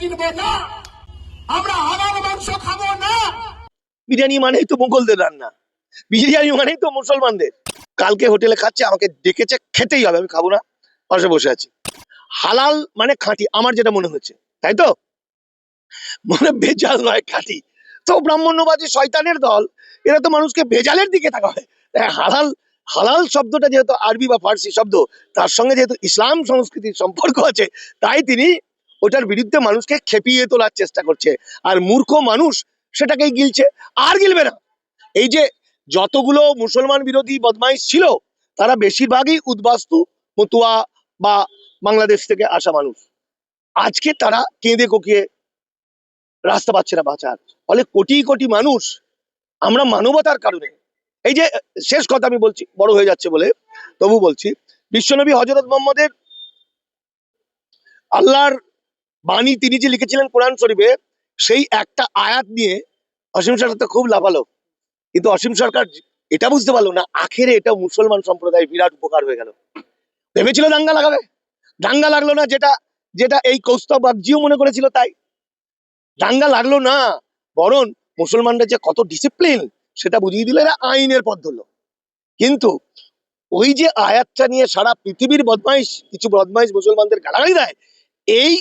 কিনবো না আমরা হালাল মাংস খাব না। বিরিয়ানি মানেই তো মুঘলদের রান্না। বিরিয়ানি মানেই তো মুসলমানদের। কালকে হোটেলে খাচ্ছে, আমাকে ডেকেছে, খেতেই হবে, আমি খাব না। পাশে বসে আছি। হালাল মানে খাঁটি, আমার যেটা মনে হচ্ছে, তাই তো? মানে ভেজাল নয়, খাঁটি। তো ব্রাহ্মণ্যবাদী শয়তানের দল, এরা তো মানুষকে ভেজালের দিকে থাকা হয় হালাল হালাল শব্দটা যেহেতু আরবি বা ফার্সি শব্দ, তার সঙ্গে যেহেতু ইসলাম সংস্কৃতির সম্পর্ক আছে, তাই তিনি ওটার বিরুদ্ধে মানুষকে খেপিয়ে তোলার চেষ্টা করছে। আর মূর্খ মানুষ সেটাকেই গিলছে। আর গিলবে না। এই যে যতগুলো মুসলমান বিরোধী বদমাইশ ছিল, তারা বেশিরভাগই উদ্বাস্তু, মতুয়া বা বাংলাদেশ থেকে আসা মানুষ। আজকে তারা কেঁদে কোকিয়ে রাস্তা পাচ্ছে না বাঁচার। ফলে কোটি কোটি মানুষ আমরা মানবতার কারণে। এই যে শেষ কথা আমি বলছি, বড় হয়ে যাচ্ছে বলে তবু বলছি, বিশ্বনবী হজরত মোহাম্মদের আল্লাহর বাণী তিনি যে লিখেছিলেন কোরআন শরীফে, সেই একটা আয়াত নিয়ে অসীম সরকার তো খুব লাভালো কিন্তু অসীম সরকার এটা বুঝতে পারল না, আখেরে এটা মুসলমান সম্প্রদায় বিরাট উপকার হয়ে গেল। ভেবেছিল দাঙ্গা লাগাবে? দাঙ্গা লাগল না যেটা যেটা এই কৌস্তব বাগজিও মনে করেছিল তাই। দাঙ্গা লাগল না, বরং মুসলমানরা যে কত ডিসিপ্লিন সেটা বুঝিয়ে দিল, এরা আইনের পথ ধরলো। কিন্তু ওই যে আয়াতটা নিয়ে সারা পৃথিবীর বদমাইশ, কিছু বদমাইশ মুসলমানদের গালাগালি দেয়, এই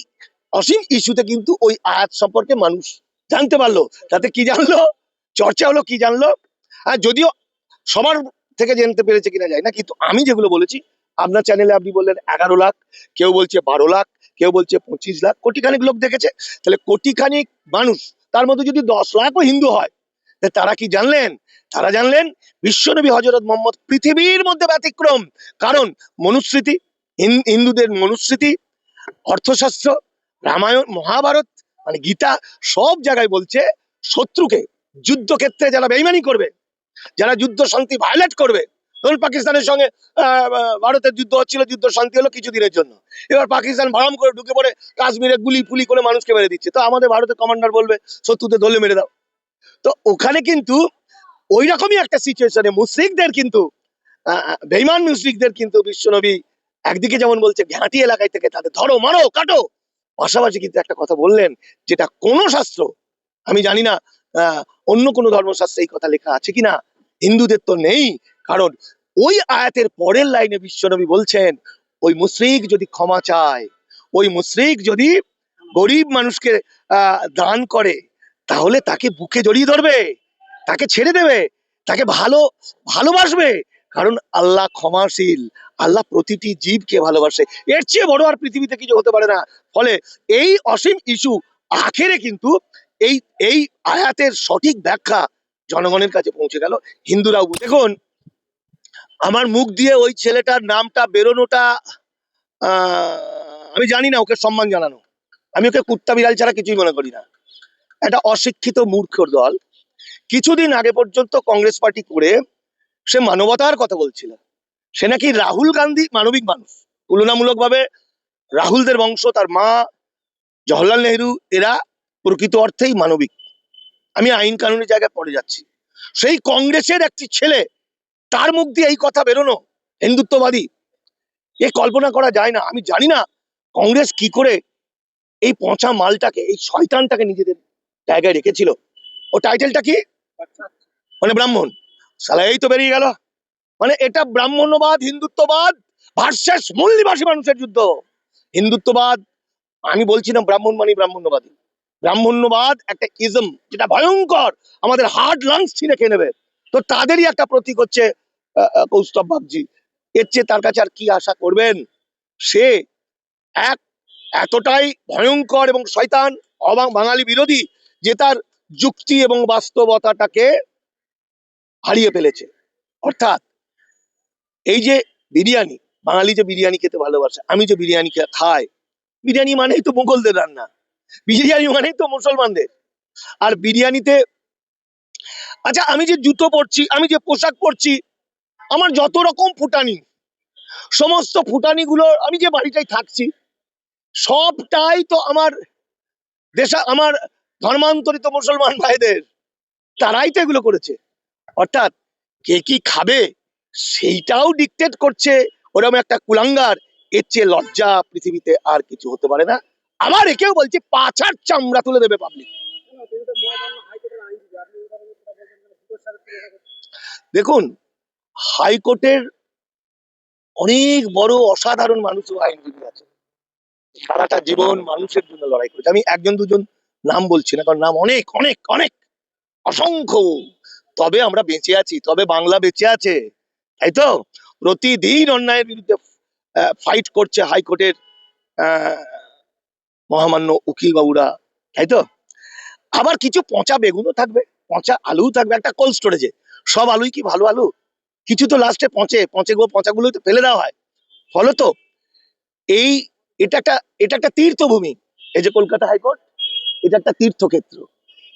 অসীম ইস্যুতে কিন্তু ওই আয়াত সম্পর্কে মানুষ জানতে পারল। তাতে কি জানলো? চর্চা হলো, কি জানলো? আর যদিও সবার থেকে জানতে পেরেছে কিনা যায় না, কিন্তু আমি যেগুলো বলেছি, আপনার চ্যানেলে আপনি বললেন এগারো লাখ, কেউ বলছে বারো লাখ, কেউ বলছে পঁচিশ লাখ কোটি খানিক লোক দেখেছে। তাহলে কোটি খানিক মানুষ, তার মধ্যে যদি দশ লাখও হিন্দু হয় তারা কি জানলেন? তারা জানলেন বিশ্বনবী হজরত মোহাম্মদ পৃথিবীর মধ্যে ব্যতিক্রম। কারণ মনুস্মৃতি, হিন- হিন্দুদের মনুস্মৃতি, অর্থশাস্ত্র রামায়ণ, মহাভারত মানে গীতা সব জায়গায় বলছে শত্রুকে, যুদ্ধক্ষেত্রে যারা বেইমানি করবে, যারা যুদ্ধ শান্তি ভায়োলেট করবে, ধরুন পাকিস্তানের সঙ্গে ভারতের যুদ্ধ হচ্ছিল, যুদ্ধ শান্তি হলো কিছুদিনের জন্য। এবার পাকিস্তান ভাড়াম করে ঢুকে পড়ে, কাশ্মীরে গুলি ফুলি করে মানুষকে মেরে দিচ্ছে। তো আমাদের ভারতের কমান্ডার বলবে শত্রুদের ধরলে মেরে দাও। তো ওখানে কিন্তু ওই রকমই একটা সিচুয়েশনে মুসলিকদের কিন্তু বেইমান মুসলিকদের কিন্তু বিশ্বনবী একদিকে যেমন বলছে, ঘাঁটি এলাকায় থেকে তাদের ধরো, মারো, কাটো। পাশাপাশি কিন্তু একটা কথা বললেন, যেটা কোন শাস্ত্র, আমি জানি না অন্য কোনো ধর্মশাস্ত্রে এই কথা লেখা আছে কিনা, হিন্দুদের তো নেই, কারণ ওই আয়াতের পরের লাইনে বিশ্বনবী বলছেন, ওই মুশরিক যদি ক্ষমা চায়, ওই মুশরিক যদি গরিব মানুষকে দান করে, তাহলে তাকে বুকে জড়িয়ে ধরবে, তাকে ছেড়ে দেবে, তাকে ভালো, ভালোবাসবে কারণ আল্লাহ ক্ষমাশীল, আল্লাহ প্রতিটি জীবকে ভালোবাসে। এর চেয়ে বড় আর পৃথিবীতে কিছু হতে পারে না। ফলে এই অসীম ইস্যু আখেরে কিন্তু এই এই আয়াতের সঠিক ব্যাখ্যা জনগণের কাছে পৌঁছে গেল। হিন্দুরাও দেখুন, আমার মুখ দিয়ে ওই ছেলেটার নামটা বেরোনোটা আমি জানি না, ওকে সম্মান জানানো। আমি ওকে কুত্তা বিড়াল ছাড়া কিছুই মনে করি না। একটা অশিক্ষিত মূর্খর দল। কিছুদিন আগে পর্যন্ত কংগ্রেস পার্টি করে সে মানবতার কথা বলছিল। সে নাকি রাহুল গান্ধী মানবিক মানুষ। তুলনামূলকভাবে রাহুলদের বংশ, তার মা জওহরলাল নেহরু, এরা প্রকৃত অর্থেই মানবিক। আমি আইন কানুনের জায়গায় পড়ে যাচ্ছি। সেই কংগ্রেসের একটি ছেলে, তার মুখ দিয়ে এই কথা বেরোনো হিন্দুত্ববাদী, এ কল্পনা করা যায় না। আমি জানি না কংগ্রেস কি করে এই পচা মালটাকে, এই শয়তানটাকে নিজেদের জায়গায় রেখেছিল। ও টাইটেলটা কি? মানে ব্রাহ্মণ। সালা এই তো বেরিয়ে গেল। মানে এটা ব্রাহ্মণ্যবাদ, হিন্দুত্ববাদ ভার্সেস মূল নিবাসী মানুষের যুদ্ধ। হিন্দুত্ববাদ, আমি বলছি না ব্রাহ্মণ মানে ব্রাহ্মণ্যবাদী। ব্রাহ্মণ্যবাদ একটা ইজম যেটা ভয়ঙ্কর, আমাদের হার্ড লাংস ছিঁড়ে খেয়ে নেবে। তো তাদেরই একটা প্রতীক হচ্ছে কৌস্তব বাগজি এর চেয়ে তার কাছে আর কি আশা করবেন? সে এক এতটাই ভয়ঙ্কর এবং শয়তান, অবাং, বাঙালি বিরোধী যে তার যুক্তি এবং বাস্তবতাটাকে হারিয়ে ফেলেছে। অর্থাৎ এই যে বিরিয়ানি, বাঙালি যে বিরিয়ানি খেতে ভালোবাসে, আমি যে বিরিয়ানি খাই, বিরিয়ানি মানেই তো মোগলদের রান্না, বিরিয়ানি মানেই তো মুসলমানদের। আর বিরিয়ানিতে আচ্ছা আমি যে জুতো পরছি, আমি যে পোশাক পরছি, আমার যত রকম ফুটানি, সমস্ত ফুটানি গুলো আমি যে বাড়িটাই থাকছি, সবটাই তো আমার দেশা, আমার ধর্মান্তরিত মুসলমান ভাইদের, তারাই তো এগুলো করেছে। অর্থাৎ কে কি খাবে সেইটাও ডিকটেট করছে ওরকম একটা কুলাঙ্গার। এর চেয়ে লজ্জা পৃথিবীতে আর কিছু হতে পারে না। আবার একেও বলছে পাছার চামড়া তুলে দেবে পাবলিক দেখুন, হাইকোর্টের অনেক বড় অসাধারণ মানুষ ও আইনজীবী আছে। সারাটা জীবন মানুষের জন্য লড়াই করেছে। আমি একজন, দুজন নাম বলছি না, কারণ নাম অনেক অনেক অনেক, অসংখ্য। তবে আমরা বেঁচে আছি, তবে বাংলা বেঁচে আছে, তাই তো? প্রতিদিন অন্যায়ের বিরুদ্ধে ফাইট করছে হাইকোর্টের মহামান্য উকিল বাবুরা, তাই তো? আবার কিছু পচা বেগুনও থাকবে, পচা আলু থাকবে, একটা কোল্ড স্টোরেজে সব আলুই কি ভালো আলু? কিছু তো লাস্টে পচে পচে গো পচাগুলো তো ফেলে দেওয়া হয়। ফলত এই, এটা একটা এটা একটা তীর্থভূমি, এই যে কলকাতা হাইকোর্ট এটা একটা তীর্থক্ষেত্র।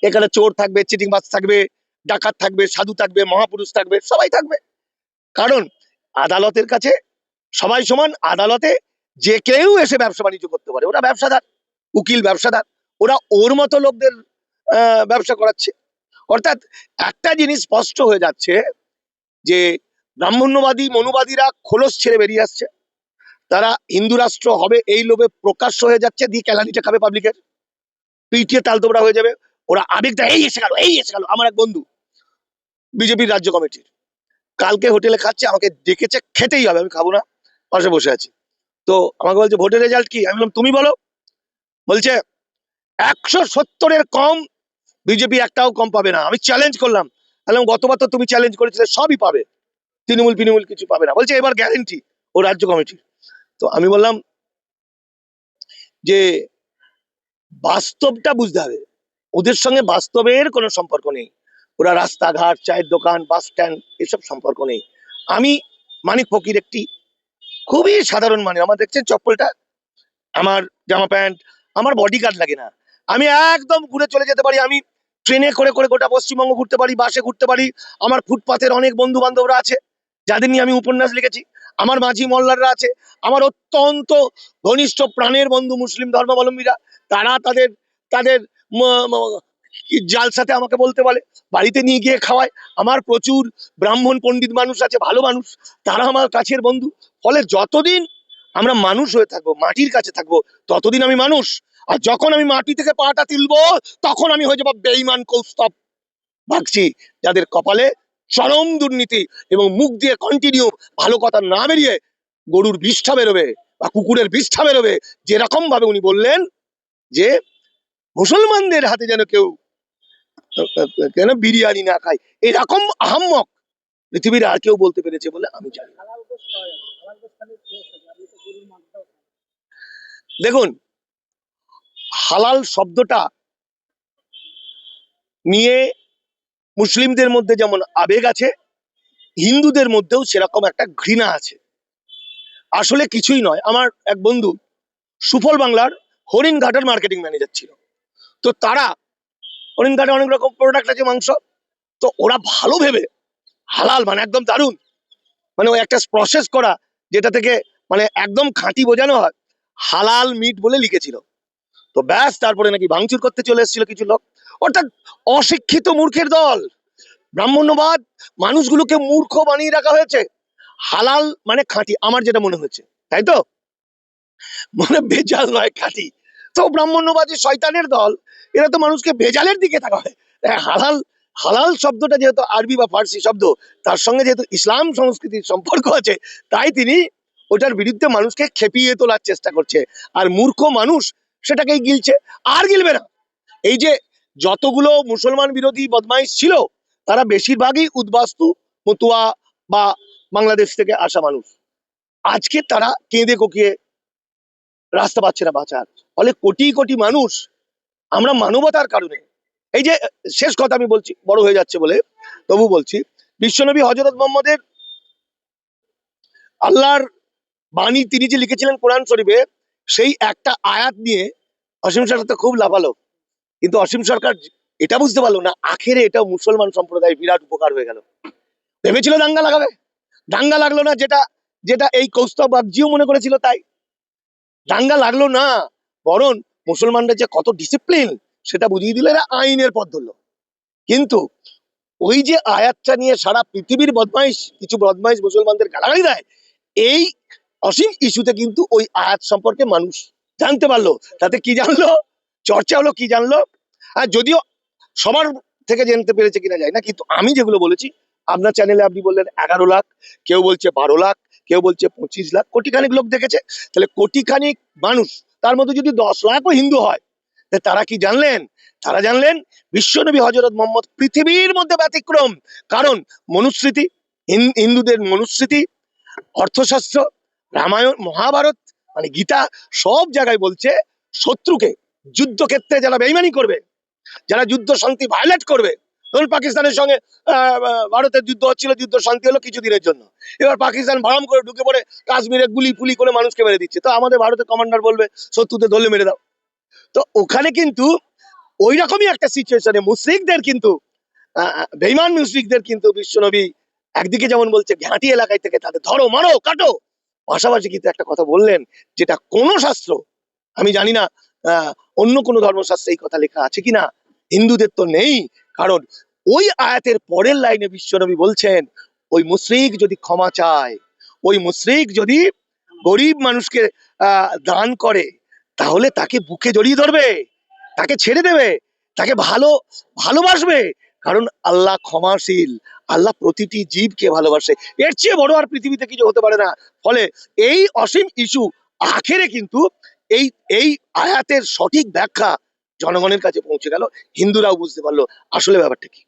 এখানে চোর থাকবে চিটিংবাজ থাকবে ডাকাত থাকবে, সাধু থাকবে, মহাপুরুষ থাকবে, সবাই থাকবে। কারণ আদালতের কাছে সবাই সমান, আদালতে যে কেউ এসে ব্যবসা বাণিজ্য করতে পারে। ওরা ব্যবসাদার, উকিল ব্যবসাদার, ওরা ওর মতো লোকদের ব্যবসা করাচ্ছে। অর্থাৎ একটা জিনিস স্পষ্ট হয়ে যাচ্ছে যে ব্রাহ্মণ্যবাদী, মনুবাদীরা খোলস ছেড়ে বেরিয়ে আসছে। তারা হিন্দু রাষ্ট্র হবে এই লোভে প্রকাশ্য হয়ে যাচ্ছে, দিয়ে ক্যালানিটা খাবে পাবলিকের পিটিয়ে তালতোবড়া হয়ে যাবে। ওরা আবেগটা, এই এসে গেল, এই এসে গেল, আমার এক বন্ধু। বিজেপির রাজ্য কমিটির। কালকে হোটেলে খাচ্ছে, আমাকে ডেকেছে, খেতেই হবে, আমি খাব না পাশে বসে আছি। তো আমাকে বলছে, ভোটের রেজাল্ট কি? আমি বললাম, তুমি বলো। বলছে, একশো সত্তরের কম বিজেপি একটাও কম পাবে না। আমি চ্যালেঞ্জ করলাম। বললাম, গতবার তো তুমি চ্যালেঞ্জ করেছিলে, সবই পাবে। তৃণমূল, ফিনিমূল কিছু পাবে না। বলছে, এবার গ্যারেন্টি ও রাজ্য কমিটির। তো আমি বললাম যে, বাস্তবটা বুঝতে হবে। ওদের সঙ্গে বাস্তবের কোনো সম্পর্ক নেই। ওরা রাস্তাঘাট, চায়ের দোকান বাস স্ট্যান্ড এসব সম্পর্ক নেই। আমি মানিক ফকির একটি খুবই সাধারণ মানে আমার দেখছেন চপ্পলটা? আমার জামা প্যান্ট, আমার বডি গার্ড লাগে না। আমি একদম ঘুরে চলে যেতে পারি। আমি ট্রেনে করে করে গোটা পশ্চিমবঙ্গ ঘুরতে পারি বাসে ঘুরতে পারি। আমার ফুটপাতের অনেক বন্ধু বান্ধবরা আছে, যাদের নিয়ে আমি উপন্যাস লিখেছি। আমার মাঝি মল্লাররা আছে। আমার অত্যন্ত ঘনিষ্ঠ প্রাণের বন্ধু মুসলিম ধর্মাবলম্বীরা। তারা তাদের তাদের জালসাতে আমাকে বলতে বলে? বাড়িতে নিয়ে গিয়ে খাওয়ায়। আমার প্রচুর ব্রাহ্মণ পণ্ডিত মানুষ আছে, ভালো মানুষ। তারা আমার কাছের বন্ধু। ফলে যতদিন আমরা মানুষ হয়ে থাকব, মাটির কাছে থাকব, ততদিন আমি মানুষ। আর যখন আমি মাটি থেকে পাটা তুলবো, তখন আমি হয়ে যাব বেইমান কৌস্তব। ভাগছি যাদের কপালে চরম দুর্নীতি এবং মুখ দিয়ে কন্টিনিউ ভালো কথা না বেরিয়ে গরুর বিষ্ঠা বেরোবে বা কুকুরের বিষ্ঠা বেরোবে যেরকম ভাবে উনি বললেন যে, মুসলমানদের হাতে যেন কেউ কেন বিরিয়ানি না খায় এরকম আহাম্মক। পৃথিবীর আর কেউ বলতে পেরেছে বলে আমি জানি দেখুন, হালাল শব্দটা নিয়ে মুসলিমদের মধ্যে যেমন আবেগ আছে, হিন্দুদের মধ্যেও সেরকম একটা ঘৃণা আছে। আসলে কিছুই নয়। আমার এক বন্ধু সুফল বাংলার হরিণঘাটের মার্কেটিং ম্যানেজার ছিল। তো তারা হরিণঘাটে অনেক রকম প্রোডাক্ট আছে মাংস। তো ওরা ভালো ভেবে, হালাল মানে একদম দারুণ মানে ওই একটা প্রসেস করা যেটা থেকে মানে একদম খাঁটি বোঝানো হয়, হালাল মিট বলে লিখেছিল। তো ব্যাস, তারপরে নাকি ভাঙচুর করতে চলে এসেছিল কিছু লোক। অর্থাৎ অশিক্ষিত মূর্খের দল। ব্রাহ্মণ্যবাদ, মানুষগুলোকে মূর্খ বানিয়ে রাখা হয়েছে। হালাল মানে খাঁটি, আমার যেটা মনে হয়েছে তাই তো? মানে ভেজাল নয়, খাঁটি। তো ব্রাহ্মণ্যবাদী শয়তানের দল, এরা তো মানুষকে ভেজালের দিকে থাকা হয়, হালাল হালাল শব্দটা যেহেতু আরবি বা ফার্সি শব্দ, তার সঙ্গে যেহেতু ইসলাম সংস্কৃতির সম্পর্ক আছে, তাই তিনি ওটার বিরুদ্ধে মানুষকে খেপিয়ে তোলার চেষ্টা করছে। আর মূর্খ মানুষ সেটাকেই গিলছে, আর গিলবে না। এই যে যতগুলো মুসলমান বিরোধী বদমাইশ ছিল, তারা বেশিরভাগই উদ্বাস্তু, মতুয়া বা বাংলাদেশ থেকে আসা মানুষ। আজকে তারা কেঁদে কোকিয়ে রাস্তা পাচ্ছে না বাঁচার। ফলে কোটি কোটি মানুষ আমরা মানবতার কারণে, এই যে শেষ কথা আমি বলছি, বড় হয়ে যাচ্ছে বলে তবু বলছি, বিশ্বনবী হজরত মোহাম্মদের আল্লাহর বাণী তিনি যে লিখেছিলেন কোরআন শরীফে, সেই একটা আয়াত নিয়ে অসীম সরকার তো খুব লাফালো। কিন্তু অসীম সরকার এটা বুঝতে পারল না, আখেরে এটা মুসলমান সম্প্রদায় বিরাট উপকার হয়ে গেল। ভেবেছিল দাঙ্গা লাগাবে? দাঙ্গা লাগল না যেটা যেটা এই কৌস্তব বাগজিও মনে করেছিল তাই। দাঙ্গা লাগল না। বরং মুসলমানরা যে কত ডিসিপ্লিন সেটা বুঝিয়ে দিল এরা আইনের পথ ধরলো। কিন্তু ওই যে আয়াতটা নিয়ে সারা পৃথিবীর বদমাইশ, কিছু বদমাইশ মুসলমানদের গালাগালি দেয়, এই অসীম ইস্যুতে কিন্তু ওই আয়াত সম্পর্কে মানুষ জানতে পারল। তাতে কি জানলো? চর্চা হলো, কি জানলো? আর যদিও সবার থেকে জানতে পেরেছে কিনা যায় না, কিন্তু আমি যেগুলো বলেছি আপনার চ্যানেলে আপনি বললেন এগারো লাখ, কেউ বলছে বারো লাখ, কেউ বলছে পঁচিশ লাখ, কোটিখানিক লোক দেখেছে। তাহলে কোটি খানিক মানুষ, তার মধ্যে যদি দশ লাখও হিন্দু হয় তারা কি জানলেন? তারা জানলেন বিশ্বনবী হজরত মোহাম্মদ পৃথিবীর মধ্যে ব্যতিক্রম। কারণ মনুস্মৃতি, হিন- হিন্দুদের মনুস্মৃতি, অর্থশাস্ত্র, রামায়ণ, মহাভারত মানে গীতা, সব জায়গায় বলছে শত্রুকে, যুদ্ধক্ষেত্রে যারা বেইমানি করবে, যারা যুদ্ধ শান্তি ভায়োলেট করবে ধরুন পাকিস্তানের সঙ্গে ভারতের যুদ্ধ হচ্ছিল, যুদ্ধ শান্তি হলো কিছুদিনের জন্য। এবার পাকিস্তান ভাড়াম করে ঢুকে পড়ে, কাশ্মীরে গুলি ফুলি করে মানুষকে মেরে দিচ্ছে। তো আমাদের ভারতের কমান্ডার বলবে শত্রুতে ধরলে মেরে দাও। তো ওখানে কিন্তু ওই রকমই একটা সিচুয়েশনে মুসলিকদের কিন্তু বেইমান মুসলিকদের কিন্তু বিশ্বনবী একদিকে যেমন বলছে, ঘাঁটি এলাকায় থেকে তাদের ধরো, মারো, কাটো। পাশাপাশি কিন্তু একটা কথা বললেন, যেটা কোন শাস্ত্র, আমি জানি না অন্য কোনো ধর্মশাস্ত্রে এই কথা লেখা আছে কিনা, হিন্দুদের তো নেই কারণ ওই আয়াতের পরের লাইনে বিশ্বনবী বলছেন, ওই মুশরিক যদি ক্ষমা চায়, ওই মুশরিক যদি গরিব মানুষকে দান করে, তাহলে তাকে বুকে জড়িয়ে ধরবে, তাকে ছেড়ে দেবে, তাকে ভালো, ভালোবাসবে। কারণ আল্লাহ ক্ষমাশীল, আল্লাহ প্রতিটি জীবকে ভালোবাসে। এর চেয়ে বড় আর পৃথিবীতে কিছু হতে পারে না। ফলে এই অসীম ইস্যু আখেরে কিন্তু এই এই আয়াতের সঠিক ব্যাখ্যা জনগণের কাছে পৌঁছে গেল। হিন্দুরাও বুঝতে পারল। আসলে ব্যাপারটা কি?